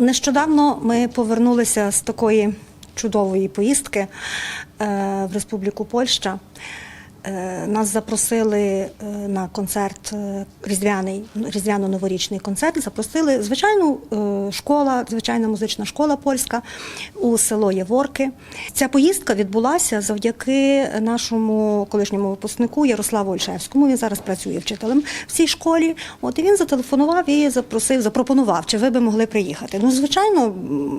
Нещодавно ми повернулися з такої чудової поїздки е, в Республіку Польща. Е, Нас запросили е, на концерт е, різдвяний, різдвяно-новорічний концерт. Запросили звичайну школа, звичайна музична школа польська у село Єворки. Ця поїздка відбулася завдяки нашому колишньому випускнику Ярославу Ольшевському. Він зараз працює вчителем в цій школі. От і він зателефонував і запросив, запропонував, чи ви би могли приїхати. Ну, звичайно,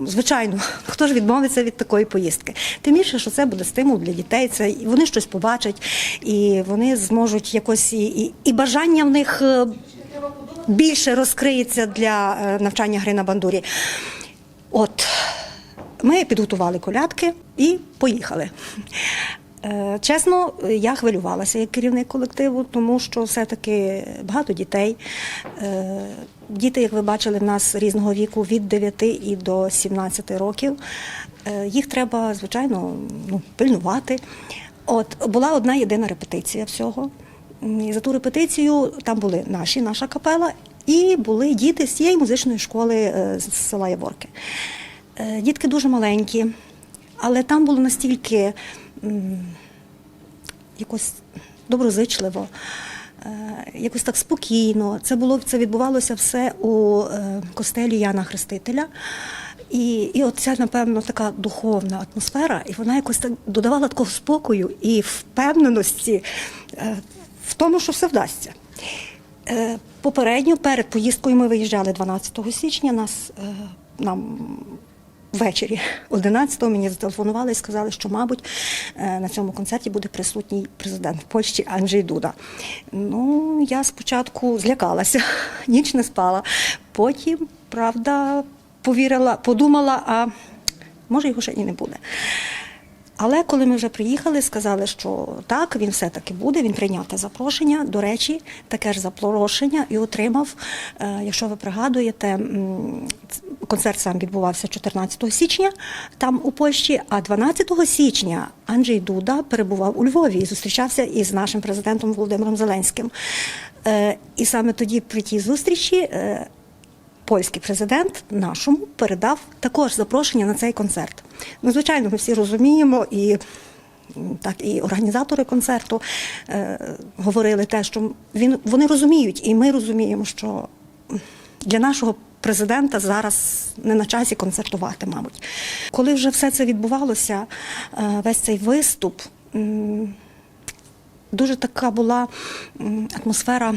звичайно, хто ж відмовиться від такої поїздки? Тим більше, що це буде стимул для дітей. Це вони щось побачать, і вони зможуть якось і, і, і бажання в них. е, Більше розкриється для е, навчання гри на бандурі. От ми підготували колядки і поїхали. Е, Чесно, я хвилювалася як керівник колективу, тому що все-таки багато дітей. Діти, як ви бачили, в нас різного віку від 9 і до 17 років. Їх треба, звичайно, ну, пильнувати. От була одна єдина репетиція всього. І за ту репетицію там були наші, наша капела, і були діти з цієї музичної школи е, з села Яворки. Е, Дітки дуже маленькі, але там було настільки якось доброзичливо, е, якось так спокійно. Це було це відбувалося все у костелі Яна Хрестителя. І, і от ця, напевно, така духовна атмосфера, і вона якось так додавала такого спокою і впевненості е, в тому, що все вдасться. Е, Попередньо перед поїздкою ми виїжджали 12 січня. Нас е, нам ввечері 11-го мені зателефонували і сказали, що, мабуть, на цьому концерті буде присутній президент Польщі Анджей Дуда. Ну, я спочатку злякалася, ніч не спала. Потім, правда, повірила, подумала, а може його ще і не буде. Але коли ми вже приїхали, сказали, що так, він все-таки буде, він прийняв те запрошення. До речі, таке ж запрошення і отримав, е, якщо ви пригадуєте, концерт сам відбувався 14 січня там у Польщі, а 12 січня Анджей Дуда перебував у Львові і зустрічався із нашим президентом Володимиром Зеленським. Е, І саме тоді при тій зустрічі. Е, польський президент нашому передав також запрошення на цей концерт. Ну, звичайно, ми всі розуміємо і. Так, і організатори концерту е, говорили те, що він вони розуміють, і ми розуміємо, що для нашого президента зараз не на часі концертувати, мабуть. Коли вже все це відбувалося, е, весь цей виступ, м, дуже така була атмосфера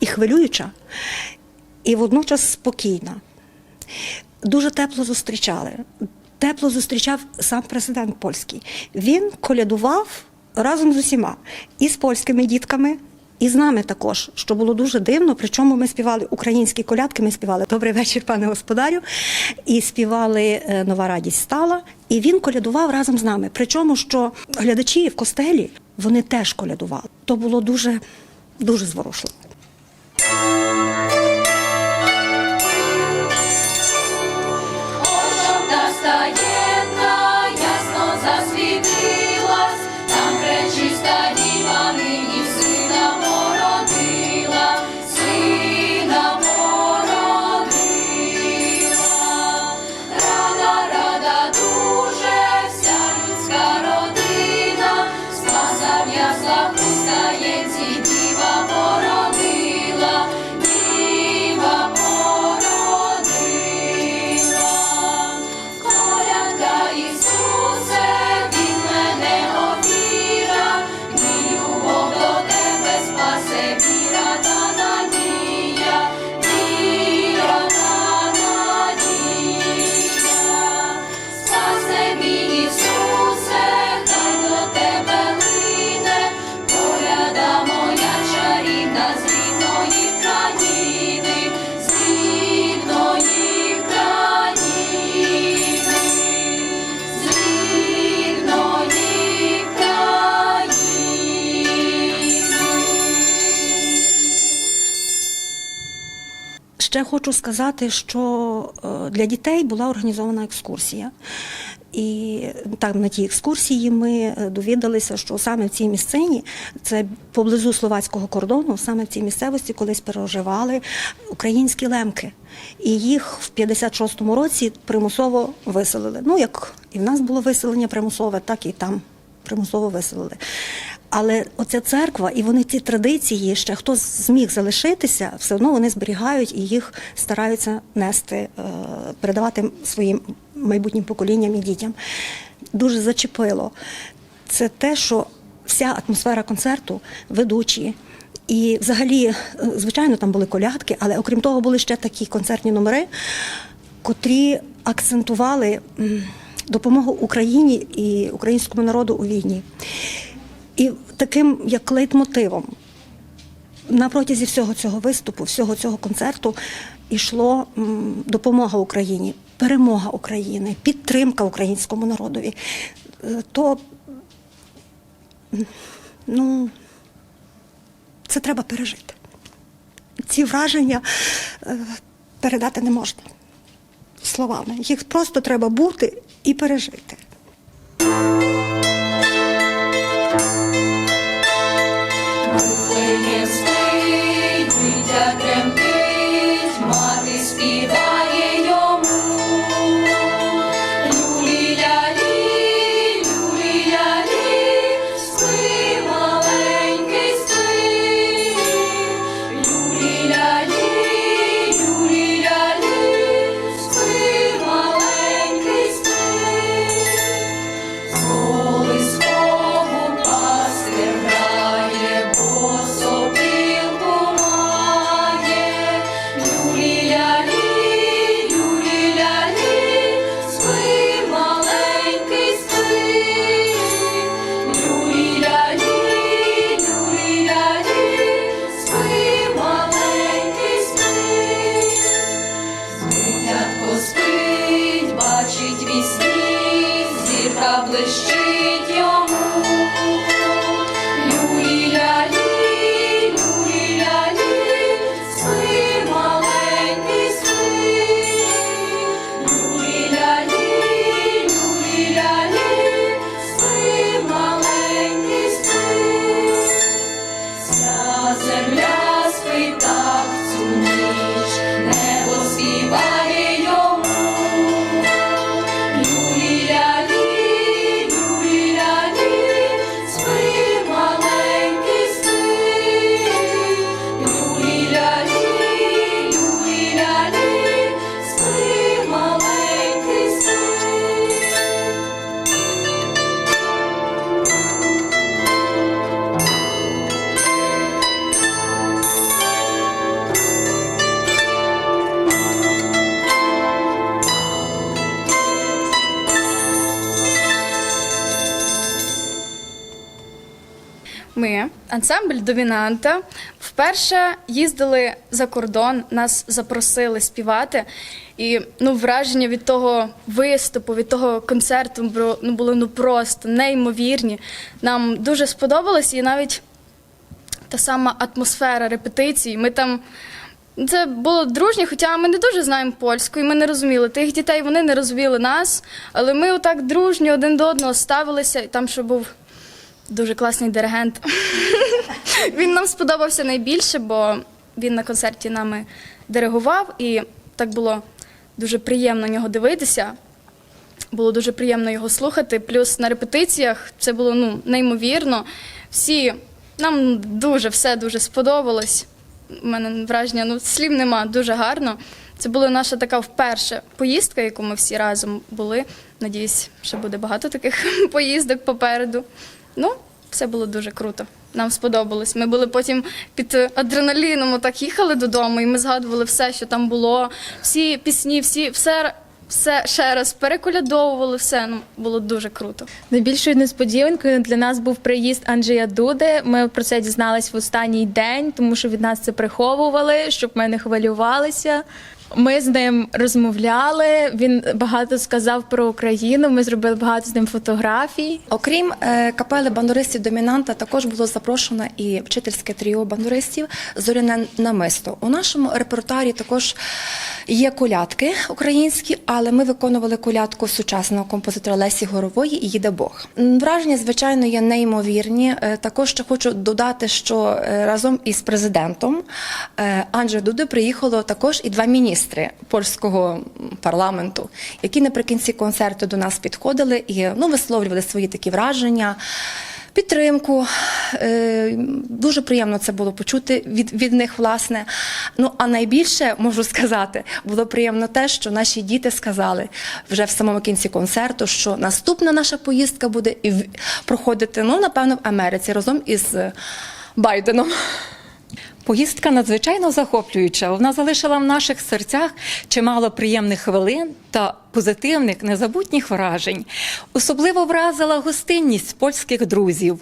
і хвилююча, і водночас спокійна. Дуже тепло зустрічали. Тепло зустрічав сам президент польський. Він колядував разом з усіма і з польськими дітками. І з нами також, що було дуже дивно. Причому ми співали українські колядки. Ми співали Добрий вечір, пане господарю, і співали е, Нова радість стала. І він колядував разом з нами. Причому, що глядачі в костелі вони теж колядували. То було дуже, дуже зворушливо. Ще хочу сказати, що е, для дітей була організована екскурсія. І там на тій екскурсії ми е, довідалися, що саме в цій місцині, це поблизу словацького кордону, саме в цій місцевості колись переживали українські лемки. І їх в 56-му році примусово виселили. Ну, як і в нас було виселення примусове, так і там примусово виселили. Але оця церква, і вони ці традиції, ще хто зміг залишитися, все одно вони зберігають і їх стараються нести, е, передавати своїм майбутнім поколінням і дітям. Дуже зачепило. Це те, що вся атмосфера концерту, ведучі. І взагалі, е, звичайно, там були колядки, але окрім того, були ще такі концертні номери, котрі акцентували допомогу Україні і українському народу у війні. І таким як лейтмотивом на протязі всього цього виступу, всього цього концерту йшло допомога Україні, перемога України, підтримка українському народові. Е, То ну, це треба пережити. Ці враження е, передати не можна словами. Їх просто треба бути і пережити. Ансамбль Домінанта, вперше їздили за кордон, нас запросили співати. І ну, враження від того виступу, від того концерту ну, були ну, просто неймовірні. Нам дуже сподобалось, і навіть та сама атмосфера репетицій. Ми там. Це було дружнє, хоча ми не дуже знаємо польську, і ми не розуміли тих дітей, вони не розуміли нас. Але ми отак дружньо один до одного ставилися, і там ще був дуже класний диригент. Він нам сподобався найбільше, бо він на концерті нами диригував, і так було дуже приємно на нього дивитися. Було дуже приємно його слухати. Плюс на репетиціях це було ну, неймовірно. Всі нам дуже все дуже сподобалось. У мене враження, ну слів нема, дуже гарно. Це була наша така вперше поїздка, яку ми всі разом були. Надіюсь, ще буде багато таких поїздок попереду. Ну, все було дуже круто. Нам сподобалось. Ми були потім під адреналіном, так їхали додому, і ми згадували все, що там було. Всі пісні, всі, все, все ще раз переколядовували, все. Ну, було дуже круто. Найбільшою несподіванкою для нас був приїзд Анджея Дуди. Ми про це дізнались в останній день, тому що від нас це приховували, щоб ми не хвилювалися. Ми з ним розмовляли. Він багато сказав про Україну. Ми зробили багато з ним фотографій. Окрім е, капели бандуристів домінанта, також було запрошено і вчительське тріо бандуристів Зоряне намисто. У нашому репертуарі також є колядки українські, але ми виконували колядку сучасного композитора Лесі Горової їде Бог. Враження, звичайно, є неймовірні. Е, Також ще хочу додати, що е, разом із президентом Анджею Дуди приїхало також і два міністри польського парламенту, які наприкінці концерту до нас підходили і ну, висловлювали свої такі враження. Підтримку Е, дуже приємно це було почути від, від них, власне. Ну а найбільше можу сказати, було приємно те, що наші діти сказали вже в самому кінці концерту, що наступна наша поїздка буде проходити, ну напевно, в Америці разом із Байденом. Поїздка надзвичайно захоплююча. Вона залишила в наших серцях чимало приємних хвилин та позитивних незабутніх вражень. Особливо вразила гостинність польських друзів.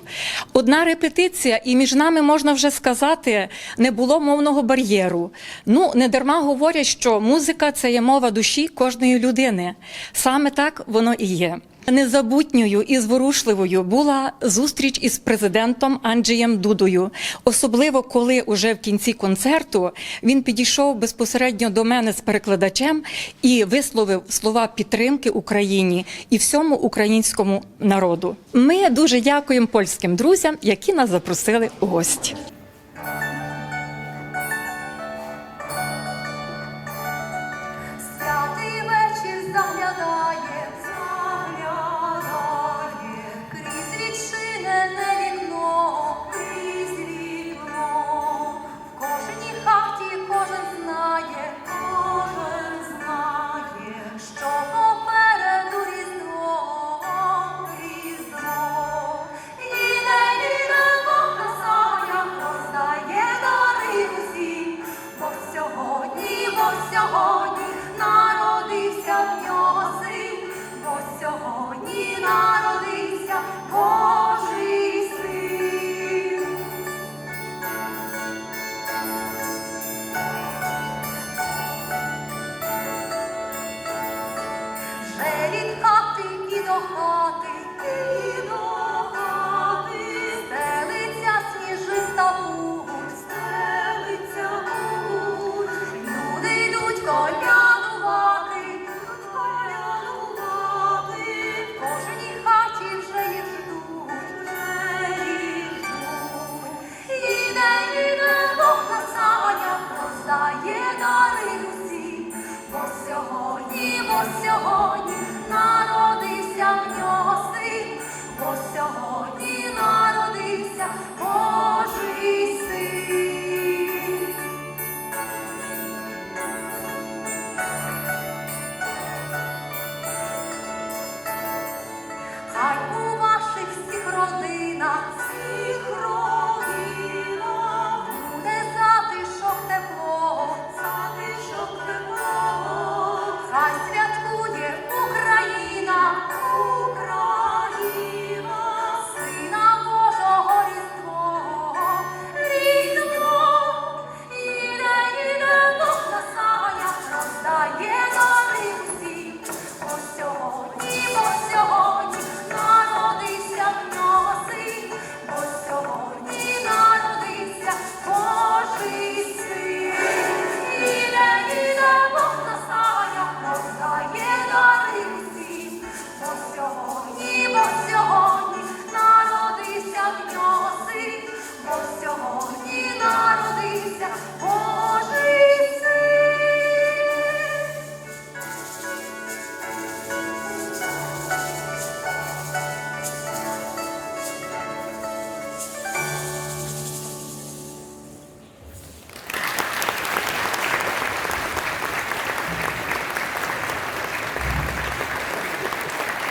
Одна репетиція, і між нами можна вже сказати, не було мовного бар'єру. Ну, не дарма говорять, що музика це є мова душі кожної людини. Саме так воно і є. Незабутньою і зворушливою була зустріч із президентом Анджієм Дудою, особливо коли уже в кінці концерту він підійшов безпосередньо до мене з перекладачем і висловив слова підтримки Україні і всьому українському народу. Ми дуже дякуємо польським друзям, які нас запросили у гості.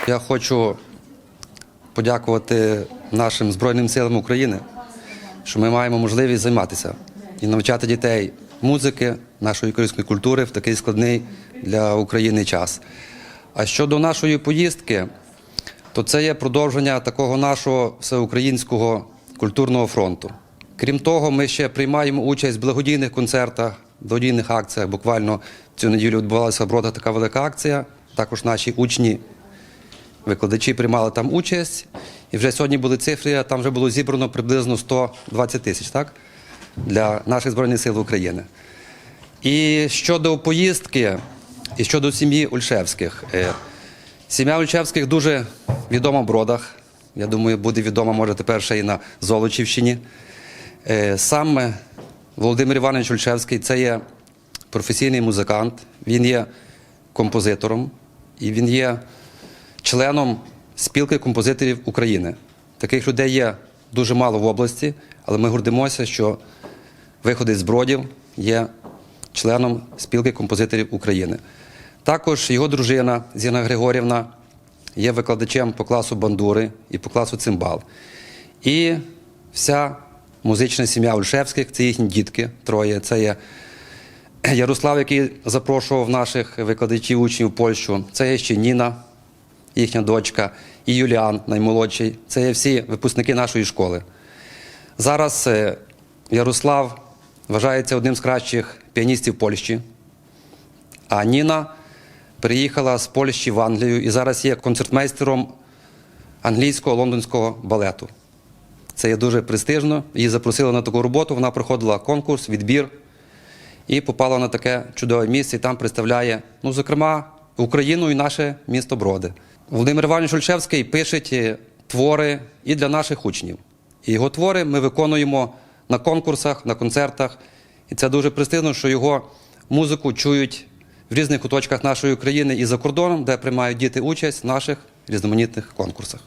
Я хочу подякувати нашим Збройним силам України, що ми маємо можливість займатися і навчати дітей музики, нашої української культури в такий складний для України час. А щодо нашої поїздки, то це є продовження такого нашого всеукраїнського культурного фронту. Крім того, ми ще приймаємо участь в благодійних концертах, благодійних акціях. Буквально цю неділю відбувалася в Бродах така велика акція. Також наші учні, викладачі приймали там участь. І вже сьогодні були цифри, там вже було зібрано приблизно 120 тисяч так? для наших Збройних сил України. І щодо поїздки, і щодо сім'ї Ульшевських. Е, Сім'я Ульшевських дуже відома в Бродах. Я думаю, буде відома, може, тепер ще і на Золочівщині. Е, Сам е, Володимир Іванович Ульшевський це є професійний музикант, він є композитором і він є членом спілки композиторів України. Таких людей є дуже мало в області, але ми гордимося, що виходить з бродів є членом спілки композиторів України. Також його дружина Зіна Григорівна є викладачем по класу бандури і по класу цимбал. І вся музична сім'я Ольшевських це їхні дітки, троє. Це є Ярослав, який запрошував наших викладачів учнів в Польщу. Це є ще Ніна, їхня дочка, і Юліан, наймолодший. Це є всі випускники нашої школи. Зараз е, Ярослав вважається одним з кращих піаністів Польщі. А Ніна приїхала з Польщі в Англію і зараз є концертмейстером англійського лондонського балету. Це є дуже престижно. Її запросили на таку роботу. Вона проходила конкурс, відбір і попала на таке чудове місце. І там представляє, ну, зокрема, Україну і наше місто Броди. Володимир Іванович Ольшевський пише е, твори і для наших учнів. І його твори ми виконуємо на конкурсах, на концертах. І це дуже престижно, що його музику чують в різних куточках нашої країни і за кордоном, де приймають діти участь в наших різноманітних конкурсах.